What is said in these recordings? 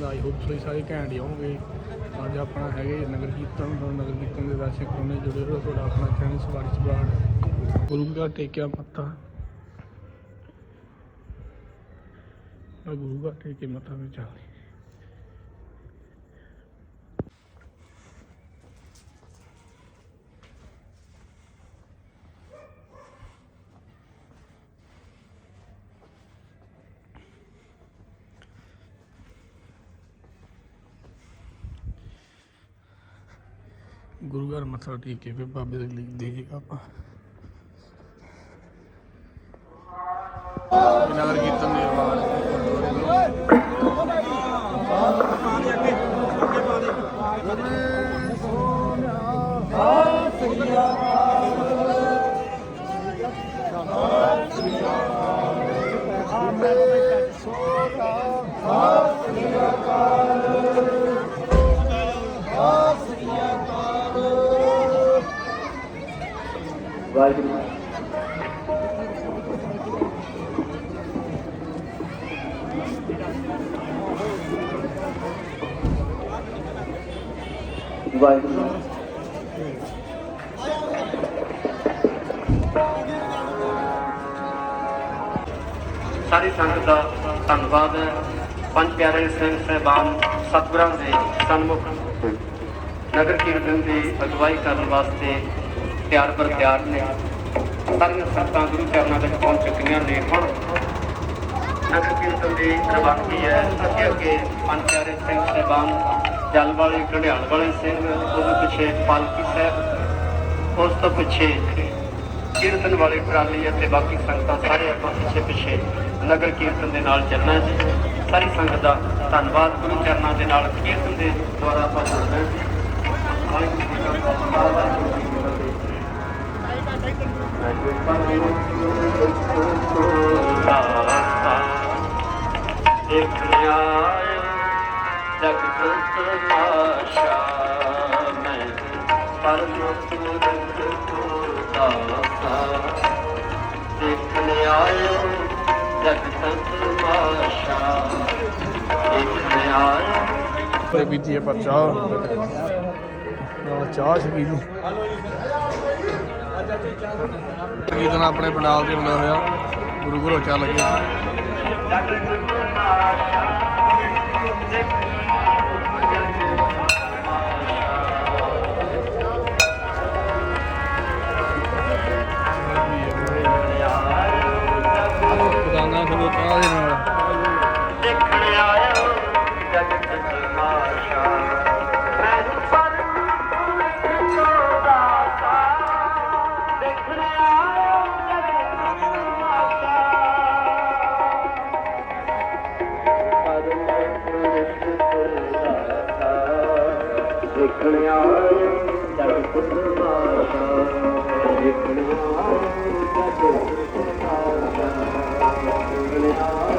The I hope so ਸਾਰੇ ਘੈਂਟ ਹੀ ਆਉਣਗੇ। ਅੱਜ ਆਪਣਾ ਹੈਗੇ ਨਗਰ ਕੀਰਤਨ ਤੋਂ ਨਗਰ ਕੀਰਤਨ ਦੇ ਦਰਸ਼ਕ ਕੋਨੇ ਜੁੜੇ ਰਹੋ। ਤੁਹਾਡਾ ਆਪਣਾ ਚੈਨਲ ਸਵਾਰੀ ਸਵਾਰ ਗੁਰੂ ਘਰ ਟੇਕਿਆ ਮੱਥਾ। ਗੁਰੂ ਘਰ ਟੇਕੇ ਮੱਥਾ ਵਿੱਚ ਚੱਲਦੇ ਗੁਰੂ ਘਰ ਮੱਥਾ ਟੇਕ ਕੇ ਫਿਰ ਬਾਬੇ ਦੇ ਲਈ ਦੇ ਆਪਾਂ ਨਗਰ ਕੀਰਤਨ ਦੀ ਆਵਾਜ਼ ਵਾਹਿਗੁਰੂ ਵਾਹਿਗੁਰੂ ਸਾਰੀ ਸੰਗਤ ਦਾ ਧੰਨਵਾਦ ਹੈ। ਪੰਜ ਪਿਆਰੇ ਸਿੰਘ ਸਹਿਬਾਨ ਸਤਿਗੁਰਾਂ ਦੇ ਸਨਮੁਖ। ਨਗਰ ਕੀਰਤਨ ਦੀ ਅਗਵਾਈ ਕਰਨ ਵਾਸਤੇ ਤਿਆਰ ਪਰ ਤਿਆਰ ਨੇ। ਸਾਰੀਆਂ ਸੰਗਤਾਂ ਗੁਰੂ ਚਰਨਾਂ ਵਿੱਚ ਪਹੁੰਚ ਚੁੱਕੀਆਂ ਨੇ। ਹੁਣ ਨਗਰ ਕੀਰਤਨ ਦੀ ਰਵਾਨਗੀ ਹੈ। ਅੱਗੇ ਅੱਗੇ ਪੰਚਾਰੇ ਸਿੰਘ ਸਹਿਬਾਨ, ਜਲ ਵਾਲੇ, ਘੜਿਆਲ ਵਾਲੇ ਸਿੰਘ ਉਹਦੇ ਪਿੱਛੇ ਪਾਲਕੀ ਸਾਹਿਬ। ਉਸ ਤੋਂ ਪਿੱਛੇ ਕੀਰਤਨ ਵਾਲੇ ਟਰਾਲੀ ਅਤੇ ਬਾਕੀ ਸੰਗਤਾਂ ਸਾਰੇ ਆਪਾਂ ਪਿੱਛੇ ਪਿੱਛੇ ਨਗਰ ਕੀਰਤਨ ਦੇ ਨਾਲ ਚੱਲਣਾ ਜੀ। ਸਾਰੀ ਸੰਗਤ ਦਾ ਧੰਨਵਾਦ। ਗੁਰੂ ਚਰਨਾਂ ਦੇ ਨਾਲ ਕੀਰਤਨ ਦੇ ਦੁਆਰਾ ਆਪਾਂ ਜੁੜਨਾ ਹੈ। ਜੀ ਵਾਹਿਗੁਰੂ ਜੀ ਕਾ ਖਾਲਸਾ। ਵਾਹਿਗੁਰੂ ਜੀ ਕੀ ਜਗਤ ਤਮਾਸ਼ਾ ਮੈਂ ਪਰਮਤ ਰੰਗ ਦਾਸਾ ਦੇਖਣ ਆਇਓ ਜਗਤ ਤਮਾਸ਼ਾ ਦੇਖਣ ਆਇਓ ਤੇ ਬੀਤੀ ਆਪਾਂ ਚਾਹ ਚਾਹ ਛਕੀ ਜੀ ਕੀਰਤਨ ਆਪਣੇ ਪੰਡਾਲ ਤੇ ਹੁੰਦਾ ਹੋਇਆ। ਗੁਰੂ ਘਰੋਂ ਚੱਲ ਦੇਖਣ ਜਗ ਜਗਤ ਮਾਤਾ ਦੇਖਣ ਆਇਓ ਜਗਤ ਮਾਤਾ ਦੇਖਣ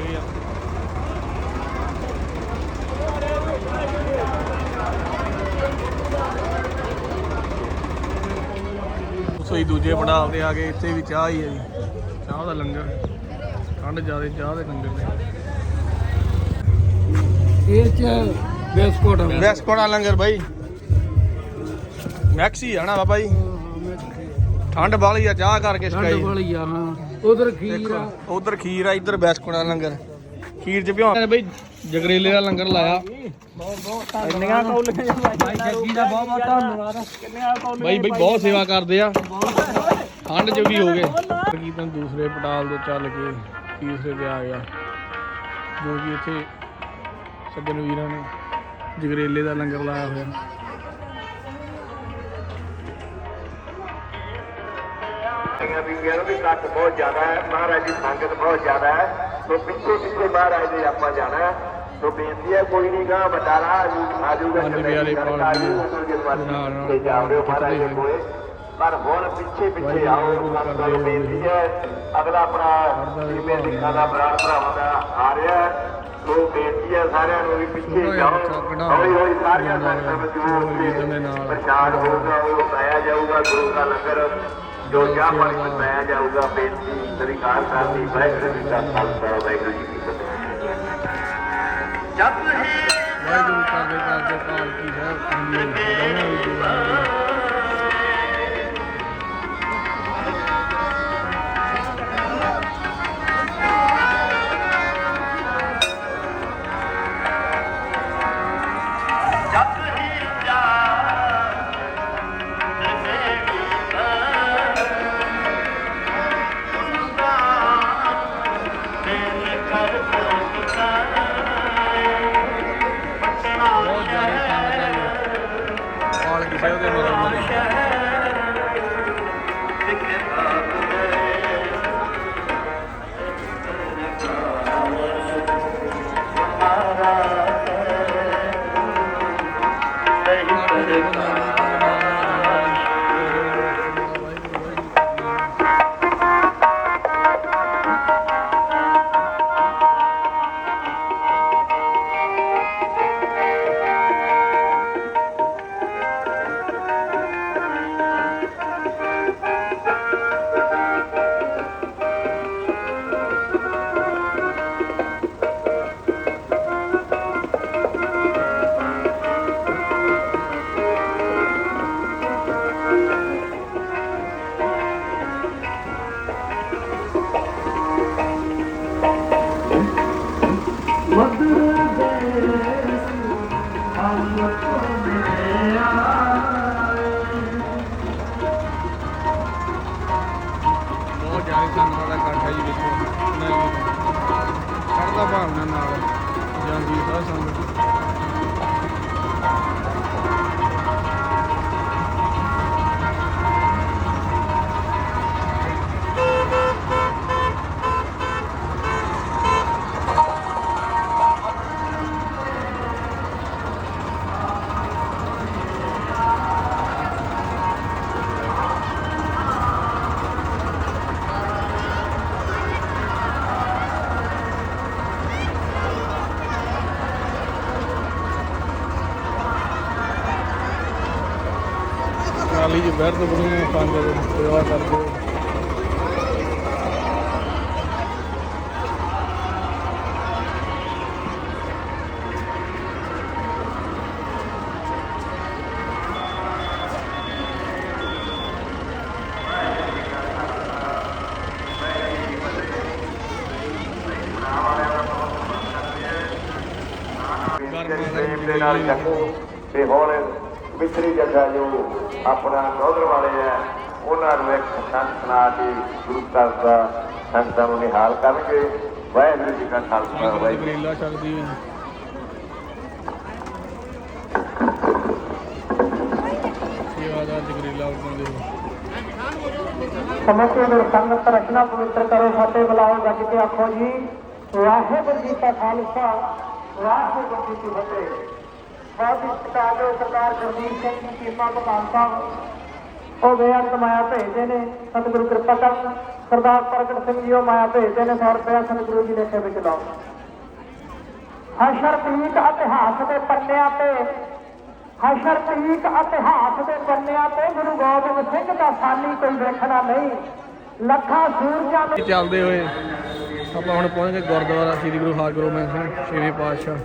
ਗਏ ਆ। ਸੋਈ ਦੂਜੇ ਪੰਡਾਲ ਤੇ ਆ ਗਏ ਇੱਥੇ ਵੀ ਚਾਹ ਹੀ ਹੈ ਜੀ। ਚਾਹ ਦਾ ਲੰਗਰ। ਠੰਡ ਜ਼ਿਆਦੇ ਚਾਹ ਦੇ ਲੰਗਰ ਨੇ। ਇਹ ਚ ਬਿਸਕੁਟ ਵੈਸਕੋੜਾ ਲੰਗਰ ਬਾਈ। ਮੈਕਸੀ ਆਣਾ ਬਾਬਾ ਜੀ। ਠੰਡ ਬਾਲੀ ਆ ਚਾਹ ਕਰਕੇ ਠੰਡ ਸਕਾਈ ਵਾਲੀ ਆ ਹਾਂ। ਉਧਰ ਖੀਰ ਆ। ਉਧਰ ਖੀਰ ਆ ਇੱਧਰ ਵੈਸਕੋੜਾ ਲੰਗਰ। ਖੀਰ ਚ ਭਿਉਂ। ਬਈ ਜਗਰੇਲੇ ਦਾ ਲੰਗਰ ਲਾਇਆ। ਇੰਨੀਆਂ ਕੌਲੀਆਂ ਭਾਈ ਜੱਗੀ ਦਾ ਬਹੁਤ ਬਹੁਤ ਧੰਨਵਾਦ। ਬਾਈ ਬਾਈ ਬਹੁਤ ਸੇਵਾ ਕਰਦੇ ਆ। ਠੰਡ ਚ ਵੀ ਹੋ ਗਏ। ਕੀਰਤਨ ਦੂਸਰੇ ਪਟਾਲ ਤੋਂ ਚੱਲ ਕੇ ਤੀਸਰੇ ਤੇ ਆ ਗਿਆ। ਜੋ ਕਿ ਇੱਥੇ ਸੱਜਣ ਵੀਰਾਂ ਨੇ ਜਗਰੇਲੇ ਦਾ ਲੰਗਰ ਲਾਇਆ ਹੋਇਆ। ਬੀਬੀਆਂ ਬੀਬੀਆਂ ਨੂੰ ਵੀ ਕੱਟ ਬਹੁਤ ਜ਼ਿਆਦਾ ਹੈ ਮਹਾਰਾਜ ਦੀ ਸੰਗਤ ਬਹੁਤ ਜ਼ਿਆਦਾ ਹੈ। ਸੋ ਪਿੱਛੇ ਪਿੱਛੇ ਮਹਾਰਾਜ ਦੇ ਆਪਾਂ ਜਾਣਾ ਹੈ। ਸੋ ਬੇਨਤੀ ਹੈ ਕੋਈ ਨਹੀਂ ਗਾ ਬਟਾਲਾ ਆਜੂਗਾ ਨਾਲ ਨਾਲ ਤੇ ਜਾਵੜਿਓ ਮਹਾਰਾਜ ਦੇ ਕੋਲੇ। ਪਰ ਹੁਣ ਪਿੱਛੇ ਪਿੱਛੇ ਆਓ ਸੰਗਤਾਂ ਨੂੰ ਬੇਨਤੀ ਹੈ ਅਗਲਾ ਆਪਣਾ ਜੀਵੇ ਸਿੰਘਾਂ ਦਾ ਬਰਾੜ ਭਰਾਵਾਂ ਦਾ ਆ ਰਿਹਾ ਹੈ। ਸੋ ਬੇਨਤੀ ਹੈ ਸਾਰਿਆਂ ਨੂੰ ਵੀ ਪਿੱਛੇ ਜਾਓ। ਹੌਲੀ ਹੌਲੀ ਸਾਰੀਆਂ ਵੀ ਨਾਲ। ਪ੍ਰਸ਼ਾਦ ਹੋਊਗਾ ਉਹ ਪਾਇਆ ਜਾਊਗਾ ਗੁਰੂ ਦਾ ਲੰਗਰ। ਜੋ ਚਾਹ ਪਾਣੀ ਪਕਾਇਆ ਜਾਊਗਾ ਬੇਨਤੀ ਸ੍ਰੀਕਾਰ ਕਰਦੀ ਵਾਹਿਗੁਰੂ ਜੀ ਕਾ ਖਾਲਸਾ ਵਾਹਿਗੁਰੂ ਜੀ ਕੀ ਫਤਿਹ। ਜਪ ਹੈ। ਵਾਹਿਗੁਰੂ ਕਰਦੇ ਕਰਦੇ ਕਾਲ ਕੀ ਸਾਹਿਬ ਕੰਦੀ ਦੋਵਾਂ ਵੀ ਕਾਲ ਕੀ ਸਾਹਿਬ ਦੇ ਮਗਰ ਮਗਰ ਕਾਲੀ ਤੋਂ ਬਣੀ ਪੰਜ ਦੇ ਸੇਵਾ ਕਰਦੇ। ਪ੍ਰੇਮ ਦੇ ਨਾਲ ਚੱਕੋ ਤੇ ਹੁਣ ਵਿਚਰੀ ਜੱਗਾ ਜੋ ਆਪਣਾ ਨੌਦਰ ਵਾਲੇ ਹੈ ਉਹਨਾਂ ਨੂੰ ਇੱਕ ਸੰਤ ਸੁਣਾ ਕੇ ਗੁਰੂ ਸਾਹਿਬ ਦਾ ਸੰਤਾਂ ਨੂੰ ਨਿਹਾਲ ਕਰਨਗੇ। ਵਾਹਿਗੁਰੂ ਜੀ ਕਾ ਖਾਲਸਾ ਸੰਗਤ ਵਾਹਿਗੁਰੂ ਦੇ? ਸਮਸਤ ਗੁਰ ਸੰਗਤ ਰਚਨਾ ਪਵਿੱਤਰ ਕਰੋ ਫਤਿਹ ਬੁਲਾਓ ਗੱਜ ਕੇ ਆਖੋ ਜੀ। ਵਾਹਿਗੁਰੂ ਜੀ ਕਾ ਖਾਲਸਾ ਵਾਹਿਗੁਰੂ ਜੀ ਕੀ ਫਤਿਹ। ਬਹੁਤ ਹੀ ਸਤਿਕਾਰਯੋਗ ਸਰਦਾਰ ਗੁਰਦੀਪ ਸਿੰਘ ਜੀ ਕੀਮਾ ਮਕਾਨ ਸਾਹਿਬ ਉਹ ਬੇਅੰਤ ਮਾਇਆ ਭੇਜਦੇ ਨੇ, ਸਤਿਗੁਰੂ ਕਿਰਪਾ ਕਰਨ। ਸਰਦਾਰ ਪ੍ਰਗਟ ਸਿੰਘ ਜੀ ਉਹ ਮਾਇਆ ਭੇਜਦੇ ਨੇ 100 ਰੁਪਇਆ ਸਤਿਗੁਰੂ ਜੀ ਲੇਖੇ ਵਿੱਚ ਲਾਓ। ਹਸ਼ਰ ਤੀਕ ਇਤਿਹਾਸ ਦੇ ਪੰਨਿਆਂ ਤੇ, ਹਸ਼ਰ ਤੀਕ ਇਤਿਹਾਸ ਦੇ ਪੰਨਿਆਂ ਤੇ ਗੁਰੂ ਗੋਬਿੰਦ ਸਿੰਘ ਦਾ ਸਾਨੀ ਕੋਈ ਵੇਖਣਾ ਨਹੀਂ। ਲੱਖਾਂ ਸੂਰਜਾਂ ਨੂੰ ਚੱਲਦੇ ਹੋਏ ਆਪਾਂ ਹੁਣ ਪਹੁੰਚ ਗਏ ਗੁਰਦੁਆਰਾ ਸ੍ਰੀ ਗੁਰੂ ਹਰਗੋਬਿੰਦ ਸਿੰਘ ਛੇਵੇਂ ਪਾਤਸ਼ਾਹ।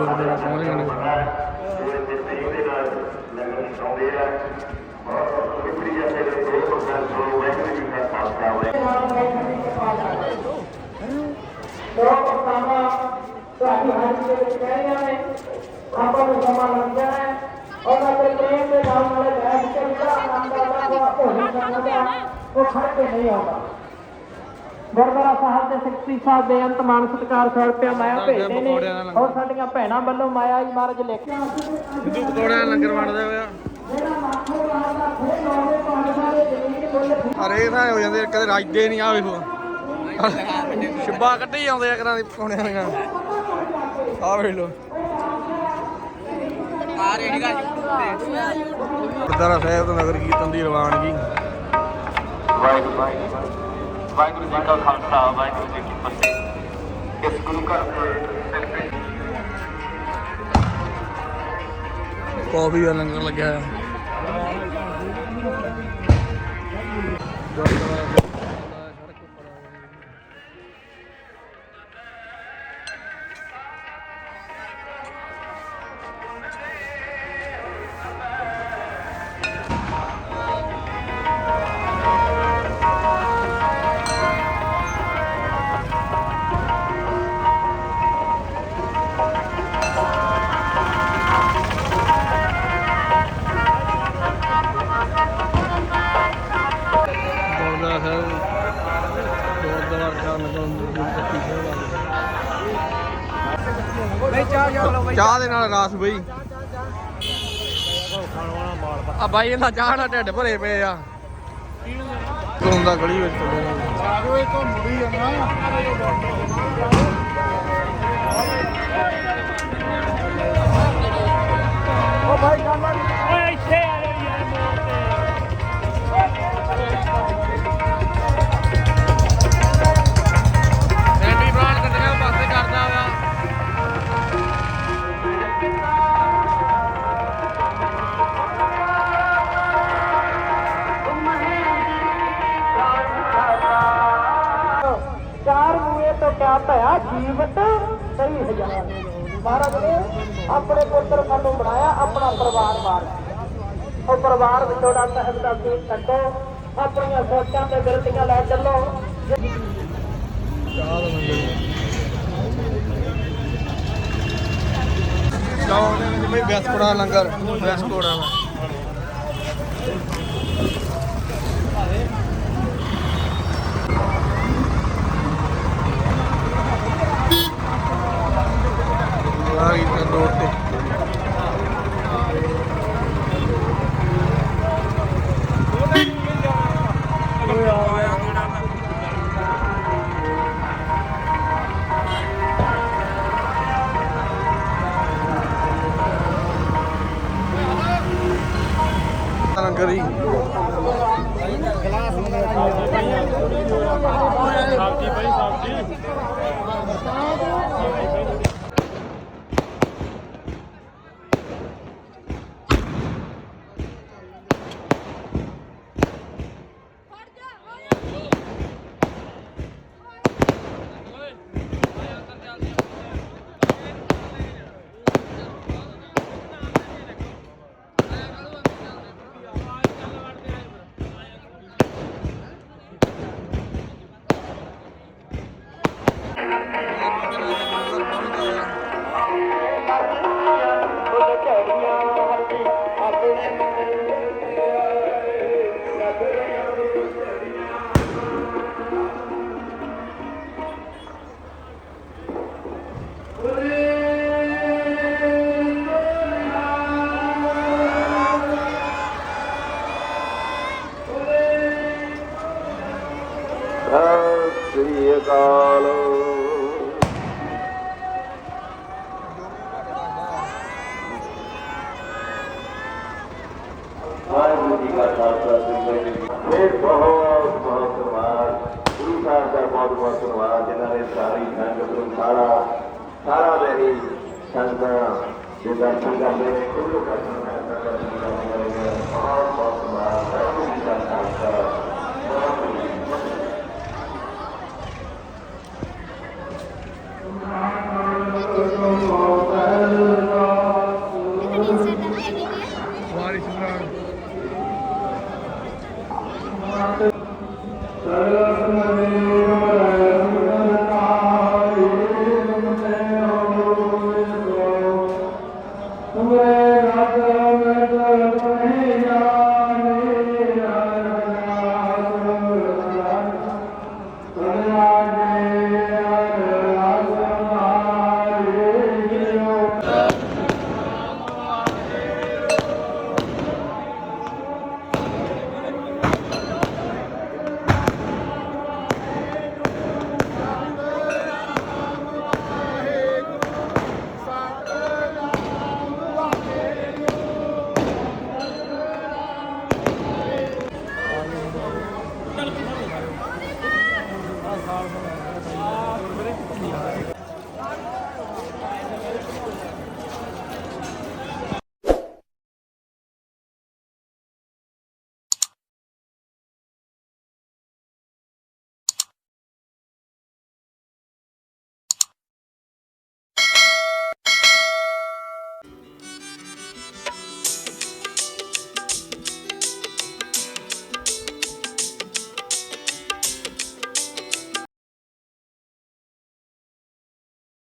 ਗੁਰਦੁਆਰਾ ਪਹੁੰਚ ਗਏ ਨੇ ਲੋਕ ਸਮਾਂ ਤੁਹਾਡੀ ਹੱਥ ਦੇ ਵਿੱਚ ਕਹਿ ਰਹੀਆਂ ਨੇ ਆਪਾਂ ਨੂੰ ਸਮਾਂ ਲੱਗ ਜਾਣਾ ਹੈ ਉਹਨਾਂ ਦੇ ਪ੍ਰੇਮ ਦੇ ਨਾਲ ਨਾਲੇ ਬੈਠ ਕੇ ਜਿਹੜਾ ਆਨੰਦ ਆਉਂਦਾ ਉਹ ਆਪੋ ਹੀ ਕਰਦਾ ਉਹ ਖੜ ਕੇ ਨਹੀਂ ਆਉਂਦਾ ਗੁਰਦੁਆਰਾ ਸਾਹਿਬ ਦੇ ਸਿੱਖੀ ਸਾਹਿਬ ਦੇ ਅੰਤ ਮਾਨ ਸਤਿਕਾਰ ਸੌ ਰੁਪਇਆ ਮਾਇਆ ਭੇਜਦੇ ਨੇ। ਔਰ ਸਾਡੀਆਂ ਭੈਣਾਂ ਵੱਲੋਂ ਮਾਇਆ ਜੀ ਮਹਾਰਾਜ ਲੈ ਕੇ ਸਿੱਧੂ ਪਕੌੜਿਆਂ ਦਾ ਲੰਗਰ ਵੰਡਦਾ ਹੋਇਆ ਹਰੇ ਤਾਂ ਹੋ ਜਾਂਦੇ ਕਦੇ ਰਾਜਦੇ ਨਹੀਂ ਆ ਵੇਖੋ। ਸ਼ਿੱਬਾ ਕੱਢੀ ਆਉਂਦੇ ਆ ਕਰਾਂ ਦੀ ਪਕਾਉਣੇ ਵਾਲੀਆਂ ਆ ਵੇਖ ਲੋ ਆ ਰੇੜੀਗਾ ਗੁਰਦਾਰਾ ਸਾਹਿਬ ਤੋਂ ਨਗਰ ਕੀਰਤਨ ਦੀ ਰਵਾਨਗੀ। ਵਾਹਿਗੁਰੂ ਵਾਹਿਗੁਰੂ। ਵਾਹਿਗੁਰੂ ਜੀ ਕਾ ਖਾਲਸਾ, ਵਾਹਿਗੁਰੂ ਜੀ ਕੀ ਫਤਿਹ। ਇਸ ਗੁਰੂ ਘਰ ਦੇ ਸਿਰ ਤੇ ਕਾਫੀ ਦਾ ਲੰਗਰ ਲੱਗਿਆ ਹੈ ਚਾਹ ਦੇ ਨਾਲ ਰਾਸ ਬਈ। ਆ ਬਾਈ ਇਹਨਾਂ ਚਾਹ ਨਾਲ ਢਿੱਡ ਭਰੇ ਪਏ ਆ। ਕੋਣ ਗਲੀ ਵਿੱਚ। ਆਗੋ ਤੋਂ ਮੁੜੀ ਜਾਣਾ ਮਹਾਰਾਜ ਨੇ ਆਪਣੇ ਪੁੱਤਰ ਸਾਨੂੰ ਬਣਾਇਆ, ਆਪਣਾ ਪਰਿਵਾਰ ਵਾਰ ਉਹ ਪਰਿਵਾਰ ਵਿਛੋੜਾ ਸਾਹਿਬ ਦਾ ਸੀਸ ਕੱਟੋ ਆਪਣੀਆਂ ਸੋਚਾਂ ਤੇ ਗਲਤੀਆਂ ਲੈ ਚੱਲੋ। ਚਾਹ ਦਾ ਲੰਗਰ ਚਾਹ ਲੰਗਰ ਬਿਸਕੁਟਾਂ ਦਾ ਆ ਗਈ ਤੇ ਰੋਡ ਤੇ। ਜੀ ਕਾ ਖਾਲਸਾ ਸ੍ਰੀ ਵਾਹਿਗੁਰੂ ਜੀ। ਇਹ ਬਹੁਤ ਬਹੁਤ ਧੰਨਵਾਦ। ਗੁਰੂ ਸਾਹਿਬ ਦਾ ਬਹੁਤ ਬਹੁਤ ਧੰਨਵਾਦ ਜਿਨ੍ਹਾਂ ਨੇ ਸਾਰੀ ਸੰਗਤ ਨੂੰ ਸਾਰਾ ਸਾਰਾ ਦੇਹੀ ਸੰਗਤਾਂ ਦੇ ਦਰਸ਼ਨ ਕਰਦੇ ਨੇ ਕੁੱਲ ਦਰਸ਼ਨ ਨੇ। ਬਹੁਤ ਬਹੁਤ ਧੰਨਵਾਦ। ਵਾਹਿਗੁਰੂ ਜੀ ਕਾ ਖਾਲਸਾ। ਵਾਹਿਗੁਰੂ ਜੀ